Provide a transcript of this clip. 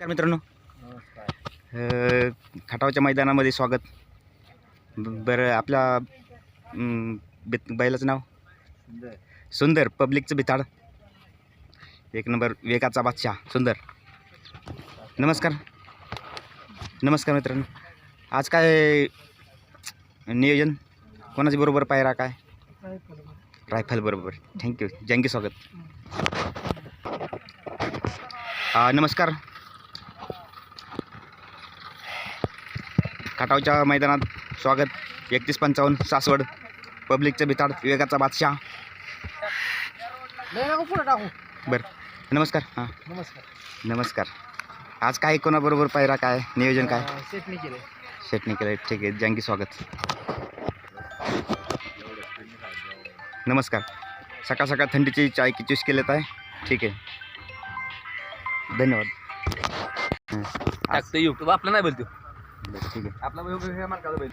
नमस्कार मित्रांनो. खटावच्या मैदानामध्ये स्वागत. बरं बेत बैलाचं नाव? सुंदर. पब्लिकचं बिताड एक नंबर वेगाचा बादशाह सुंदर. नमस्कार. नमस्कार मित्रांनो. आज काय नियोजन? कोणाच्या बरोबर पायरा काय? रायफल बरोबर. थँक्यू जंगी स्वागत. नमस्कार. खटावच्या मैदानात स्वागत. एकतीस पंचावन्न सासवड. पब्लिकचं बिताड विवेकाचा बादशाह. बरं. नमस्कार. हां. नमस्कार. नमस्कार. आज काय कोणाबरोबर पायरा काय? नियोजन काय? सेटने केले. शेटणी केलं. ठीक आहे. जंगी स्वागत. नमस्कार. सकाळ सकाळ थंडीची चाय की चूस केलेत आहे? ठीक आहे. धन्यवाद. आज- टाकतो युट्यूब आपला नाही बोलतो. ठीक आहे आपला वेगवेगळ्या मालकाचा बैल